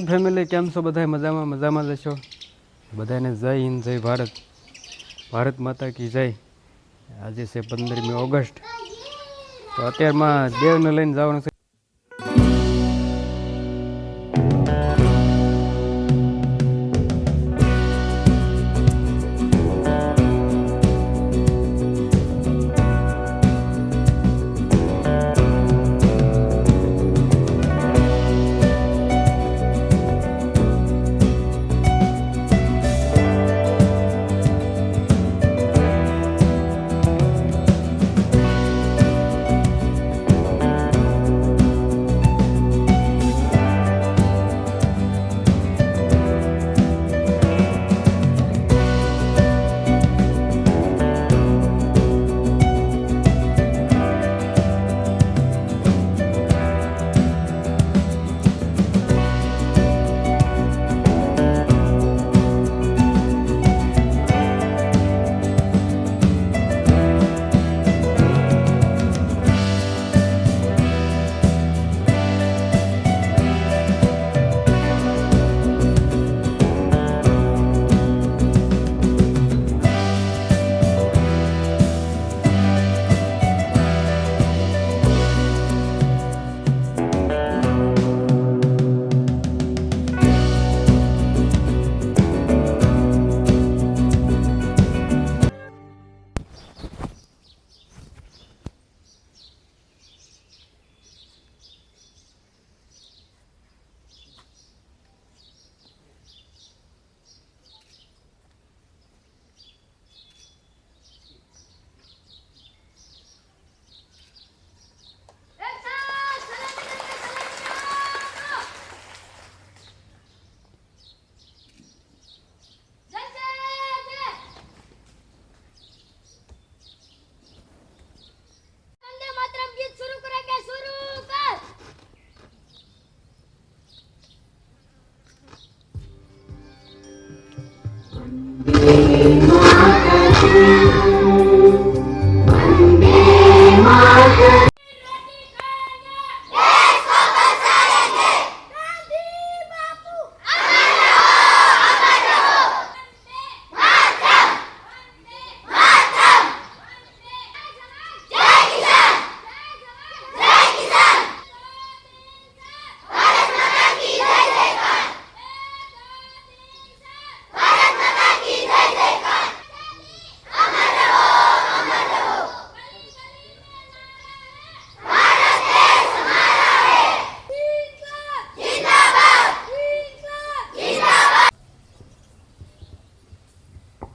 YouTube family કેમ છો બધા મજામાં? મજામાં જ છો? બધાને જય હિન્દ, જય ભારત. ભારત માતા કી જય. આજે છે પંદરમી ઓગસ્ટ. તો અત્યારમાં દેવને લઈને જવાનું છે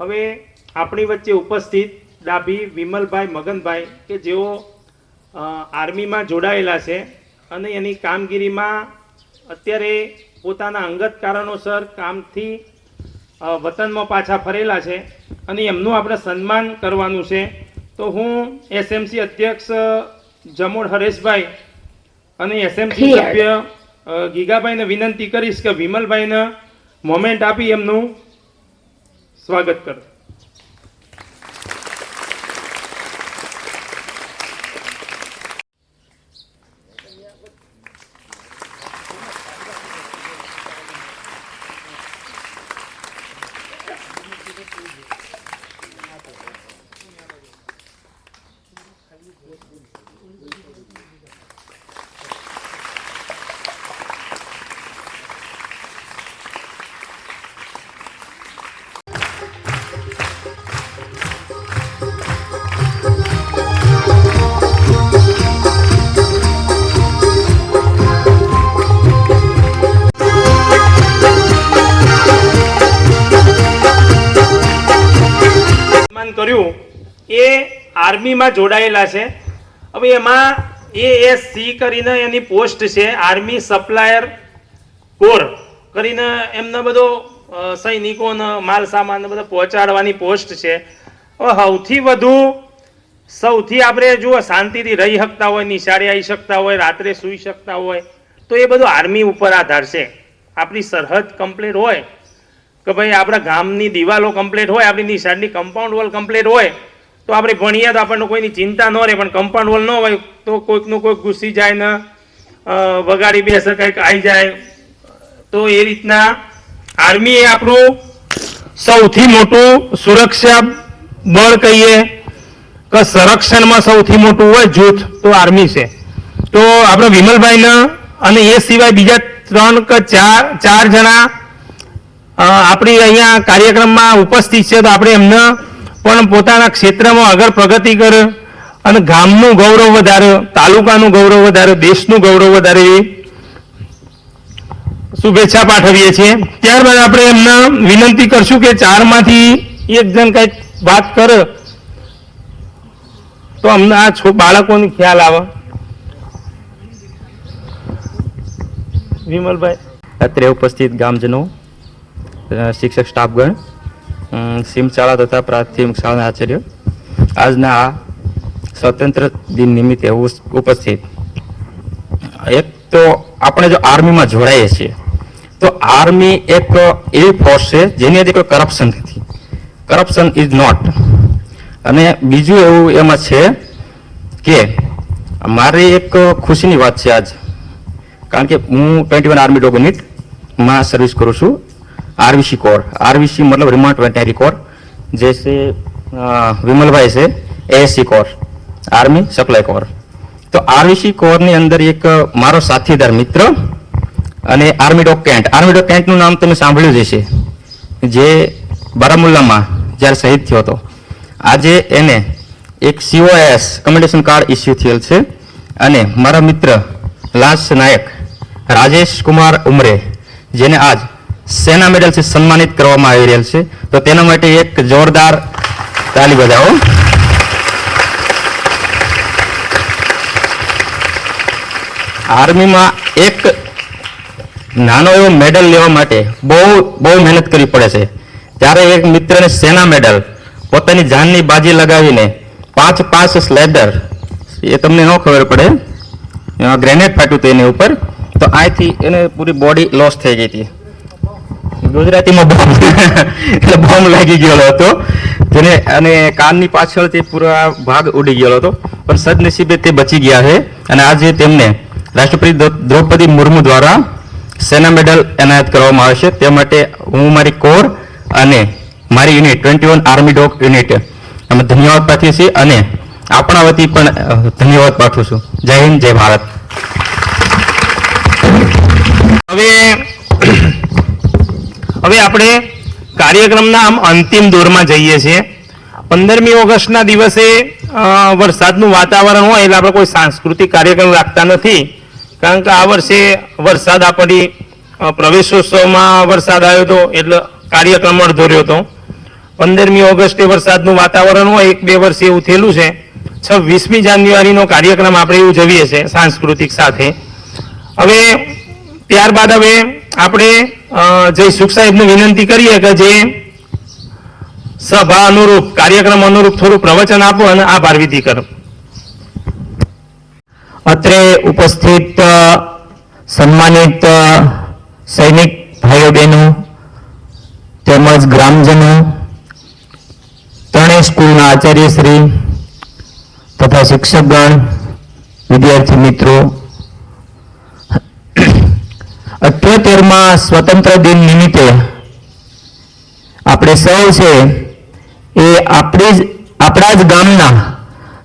હવે આપણી વચ્ચે ઉપસ્થિત ડાભી વિમલભાઈ મગનભાઈ કે જેઓ આર્મીમાં જોડાયેલા છે અને એની કામગીરીમાં અત્યારે પોતાના અંગત કારણોસર કામથી વતનમાં પાછા ફરેલા છે અને એમનું આપણે સન્માન કરવાનું છે. તો હું એસએમસી અધ્યક્ષ જમોડ હરેશભાઈ અને એસએમસી સભ્ય ગીગાભાઈને વિનંતી કરીશ કે વિમલભાઈને મોમેન્ટ આપી એમનું. સ્વાગત કરો કર્યું, એ આર્મીમાં જોડાયેલા છે. હવે એમાં એ એસ સી કરીને એની પોસ્ટ છે, આર્મી સપ્લાયર કોર કરીને એમનો બધો સૈનિકોને માલ સામાન બધો પહોંચાડવાની પોસ્ટ છે. સૌથી વધુ, સૌથી આપણે જુઓ, શાંતિથી રહી શકતા હોય, નિશાળે આવી શકતા હોય, રાત્રે સૂઈ શકતા હોય, તો એ બધું આર્મી ઉપર આધાર છે. આપણી સરહદ કમ્પ્લીટ હોય કે ભાઈ આપણા ગામની દિવાલો કમ્પ્લીટ હોય, આપણી નિશાળની કમ્પાઉન્ડ વોલ કમ્પ્લીટ હોય, તો આપણે ભણીએ તો આપણને કોઈની ચિંતા ન રહે, પણ કમ્પાઉન્ડ વોલ ન હોય, તો કોઈકનું કોઈક ઘૂસી જાય ને વગાડી બેસે કંઈક આવી જાય. તો એ રીતના આર્મી એ આપણું સૌથી મોટું સુરક્ષા બળ કહીએ કે સંરક્ષણમાં સૌથી મોટું હોય જૂથ તો આર્મી છે. તો આપણે વિમલભાઈના અને એ સિવાય બીજા ત્રણ કે ચાર ચાર જણા આપણી અહીંયા કાર્યક્રમમાં ઉપસ્થિત છે તો આપણે એમને પણ પોતાના ક્ષેત્રમાં આગળ પ્રગતિ કરે અને ગામનું ગૌરવ વધારે, તાલુકાનું ગૌરવ વધારે, દેશનું ગૌરવ વધારે શુભેચ્છા પાઠવીએ છીએ. ત્યારબાદ આપણે એમને વિનંતી કરશું કે ચારમાંથી એક જણ કંઈક વાત કરે. તો અમને આ બાળકોને ખ્યાલ આવે. વિમલભાઈ. અત્રે ઉપસ્થિત ગામજનો શિક્ષક સ્ટાફગણ શાળા તથા પ્રાથમિક શાળાના આચાર્ય આજના આ સ્વતંત્ર દિન નિમિત્તે ઉપસ્થિત એક તો આપણે જો આર્મીમાં જોડાઈએ છીએ તો આર્મી એક એવી ફોર્સ છે જેની અંદર કોઈ કરપ્શન નથી કરપ્શન ઇઝ નોટ અને બીજું એવું એમાં છે કે મારી એક ખુશીની વાત છે આજ કારણ કે હું twenty one army dog service કરું છું આરવીસી કોર આરવીસી મતલબ રિમોટ વેટનરી કોર છે વિમલભાઈ છે ASC corps army supply corps તો આરવીસી કોરની અંદર એક મારો સાથીદાર મિત્ર અને army dog Kent army dog કેન્ટનું નામ તમે સાંભળ્યું જ હશે. જે બારામુલ્લામાં જ્યારે શહીદ થયો હતો. આજે એને એક સીઓએસ કમેન્ડેશન કાર્ડ ઇસ્યુ થયેલ છે. અને મારા મિત્ર લાસ નાયક રાજેશ કુમાર ઉમરે, જેને આજ સેના મેડલથી સન્માનિત કરવામાં આવી રહેલ છે. તો તેના માટે એક જોરદાર તાલી બજાવો. આર્મીમાં એક નાનો એવો મેડલ લેવા માટે બહુ બહુ મહેનત કરવી પડે છે. ત્યારે એક મિત્રને સેના મેડલ, પોતાની જાનની બાજી લગાવીને પાંચ પાંચ સ્લેડર, એ તમને ન ખબર પડે ગ્રેનેડ ફાટ્યું હતું એની ઉપર, તો અહીંથી એને પૂરી બોડી લોસ થઈ ગઈ હતી. ગુજરાતીમાં બોમ્બ. એટલે બોમ્બ લાગી ગયેલો હતો. જેને અને કાનની પાછળથી પૂરા ભાગ ઉડી ગયેલો હતો. પણ સદનસીબે તે બચી ગયા છે. અને આજે તેમને રાષ્ટ્રપતિ દ્રૌપદી મુર્મુ દ્વારા સેના મેડલ એનાયત કરવામાં આવશે તે માટે હું મારી કોર અને મારી unit, twenty one army dog unit. અમે ધન્યવાદ પાઠવીએ છીએ અને આપણા વતી પણ ધન્યવાદ પાઠવું છું. જય હિન્દ, જય ભારત. હવે હવે આપણે કાર્યક્રમના આમ અંતિમ દોરમાં જઈએ છીએ. પંદરમી ઓગસ્ટના દિવસે વરસાદનું વાતાવરણ હોય એટલે આપણે કોઈ સાંસ્કૃતિક કાર્યક્રમ રાખતા નથી. કારણ કે આ વર્ષે વરસાદ આપણી પ્રવેશોત્સવમાં વરસાદ આવ્યો હતો એટલે કાર્યક્રમ અડધો રહ્યો હતો. પંદરમી ઓગસ્ટે વરસાદનું વાતાવરણ હોય, એક બે વર્ષે એવું થયેલું છે. છવ્વીસમી જાન્યુઆરીનો કાર્યક્રમ આપણે એવું ઉજવીએ છીએ સાંસ્કૃતિક સાથે. હવે ત્યારબાદ હવે આપણે જય સુખ સાહેબને વિનંતી કરીએ કે જે સભા અનુરૂપ, કાર્યક્રમ અનુરૂપ થોડું પ્રવચન આપો અને આભાર વિધિ કરો. અત્રે ઉપસ્થિત સન્માનિત સૈનિક ભાઈઓ બહેનો તેમજ ગ્રામજનો, ત્રણેય સ્કૂલના આચાર્યશ્રી તથા શિક્ષકગણ, વિદ્યાર્થી મિત્રો અઠ્યોતેરમાં સ્વતંત્ર દિન નિમિત્તે આપણે સૌ છે એ આપણી જ આપણા જ ગામના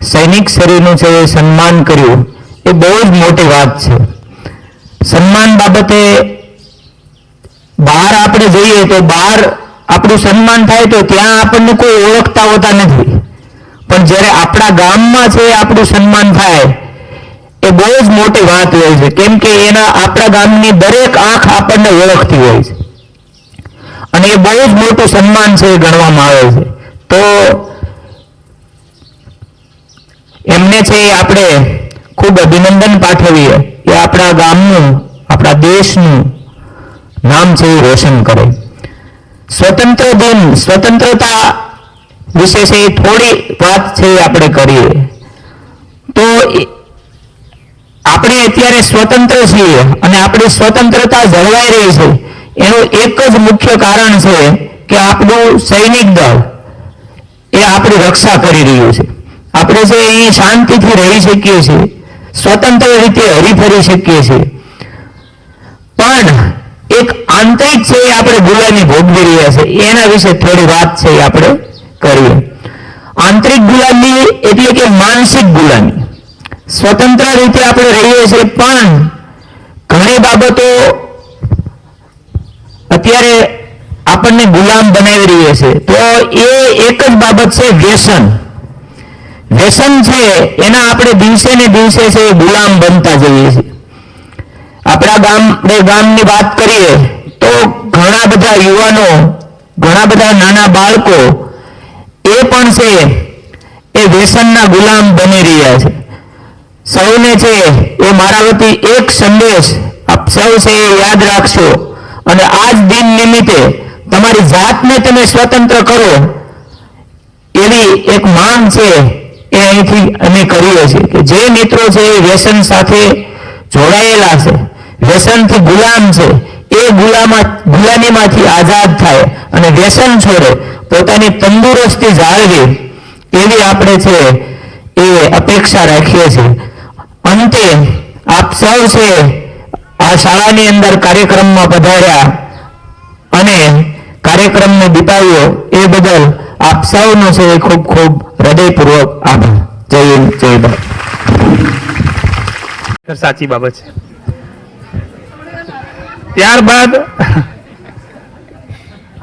સૈનિક શરીરનું છે એ સન્માન કર્યું. એ બહુ જ મોટી વાત છે. સન્માન બાબતે બહાર આપણે જઈએ તો બહાર આપણું સન્માન થાય તો ત્યાં આપણને કોઈ ઓળખતા હોતા નથી. પણ જ્યારે આપણા ગામમાં છે આપણું સન્માન થાય એ બહુ જ મોટી વાત હોય છે. કેમ કે એના આપણા ગામની દરેક આંખ આપણને ઓળખતી હોય છે. અને એ બહુ જ મોટું સન્માન છે એ ગણવામાં આવે છે. તો એમને છે એ આપણે ખૂબ અભિનંદન પાઠવીએ એ આપણા ગામનું, આપણા દેશનું નામ છે એ રોશન કરે. સ્વતંત્ર દિન, સ્વતંત્રતા વિશે છે થોડી વાત છે આપણે કરીએ. તો આપણે અત્યારે સ્વતંત્ર છીએ અને આપણી સ્વતંત્રતા જળવાઈ રહી છે. એનું એક જ મુખ્ય કારણ છે કે આપણું સૈનિક દળ એ આપણી રક્ષા કરી રહ્યું છે. આપણે જે અહીં શાંતિથી રહી શકીએ છીએ, સ્વતંત્ર રીતે હરીફરી શકીએ છીએ. પણ એક આંતરિક છે એ આપણે ગુલામી ભોગવી રહ્યા છે. એના વિશે થોડી વાત છે એ આપણે કરીએ. આંતરિક ગુલામી એટલે કે માનસિક ગુલામી. સ્વતંત્ર રીતે આપણે રહીએ છીએ, પણ ઘણી બાબતો અત્યારે આપણને ગુલામ બનાવી રહી છે. તો એ એક જ બાબત છે વ્યસન. વ્યસન છે, એના આપણે દિવસે ને દિવસે છે ગુલામ બનતા જઈએ છીએ. આપણા ગામ ગામની વાત કરીએ, તો ઘણા બધા યુવાનો, ઘણા બધા નાના બાળકો એ પણ છે એ વ્યસનના ગુલામ બની રહ્યા છે. સૌને છે એ મારા વતી એક સંદેશ આપ સૌ છે એ યાદ રાખશો. અને આ જ દિન નિમિત્તે તમારી જાતને તમે સ્વતંત્ર કરો. એવી એક માંગ છે એ અહીંથી અમે કરીએ છીએ કે જે મિત્રો છે એ વ્યસન સાથે જોડાયેલા છે. વ્યસનથી ગુલામ છે. એ ગુલામા ગુલામીમાંથી આઝાદ થાય અને વ્યસન છોડે. પોતાની તંદુરસ્તી જાળવી. એવી આપણે છે એ અપેક્ષા રાખીએ છીએ. અંતે આપ સૌ છે આ શાળાની અંદર કાર્યક્રમમાં પધાર્યા અને કાર્યક્રમને બીતાવ્યો એ બદલ આપ સૌનો છે ખૂબ ખૂબ હૃદયપૂર્વક આભાર. જય હિન્દ, જય ભારત. સાચી બાબત છે. ત્યારબાદ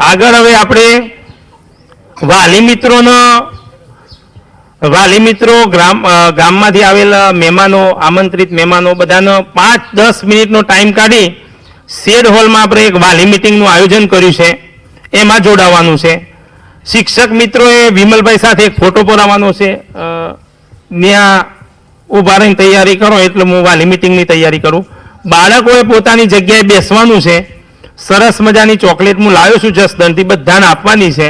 આગળ હવે આપણે વાલી મિત્રોનો વાલી મિત્રો, ગ્રામ ગામમાંથી આવેલા મહેમાનો, આમંત્રિત મહેમાનો, બધાનો પાંચ દસ મિનિટનો ટાઈમ કાઢી શેડ હોલમાં આપણે એક વાલી મિટિંગનું આયોજન કર્યું છે. એમાં જોડાવાનું છે. શિક્ષક મિત્રોએ વિમલભાઈ સાથે એક ફોટો પડાવવાનો છે. ત્યાં ઊભા રહીને તૈયારી કરો એટલે હું વાલી મિટિંગની તૈયારી કરું. બાળકોએ પોતાની જગ્યાએ બેસવાનું છે. સરસ મજાની ચોકલેટ હું લાવ્યો છું જસદણથી બધાને આપવાની છે.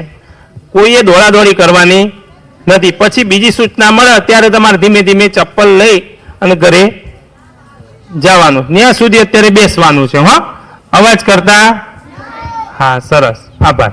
કોઈએ દોડાદોડી કરવાની નથી. પછી બીજી સૂચના મળે, ત્યારે તમારે ધીમે ધીમે ચપ્પલ લઈ અને ઘરે જવાનું. ત્યાં સુધી અત્યારે બેસવાનું છે, હા. અવાજ કરતા? હા, સરસ. આભાર.